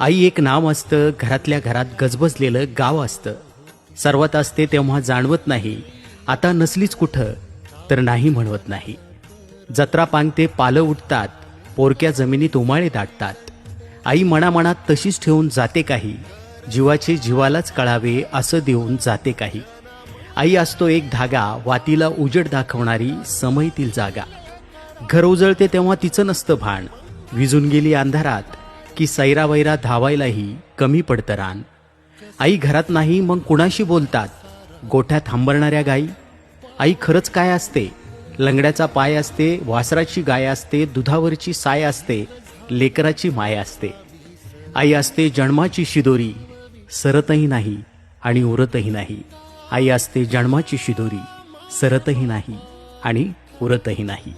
आई एक नाव असतं घरातल्या घरात गजबजलेलं गाव असतं. सर्वात असते तेव्हा जाणवत नाही आता नसलीच कुठं तर नाही म्हणवत नाही. जत्रा पांगते पालं उठतात पोरक्या जमिनीत उमाळे दाटतात. आई मनामनात तशीच ठेवून जाते काही जीवाचे जीवालाच कळावे असं देऊन जाते काही. आई असतो एक धागा वातीला उजड दाखवणारी समयतील जागा. घर उजळते तेव्हा तिचं नसतं भान विजून गेली अंधारात की सैरावैरा धावायलाही कमी पडतं रान. आई घरात नाही मग कुणाशी बोलतात? गोठ्यात हंबरणाऱ्या गाई? आई खरंच काय असते? लंगड्याचा पाय असते वासराची गाय असते दुधावरची साय असते लेकराची माय असते. आई असते जन्माची शिदोरी सरतही नाही आणि उरतही नाही. आई असते जन्माची शिदोरी सरतही नाही आणि उरतही नाही.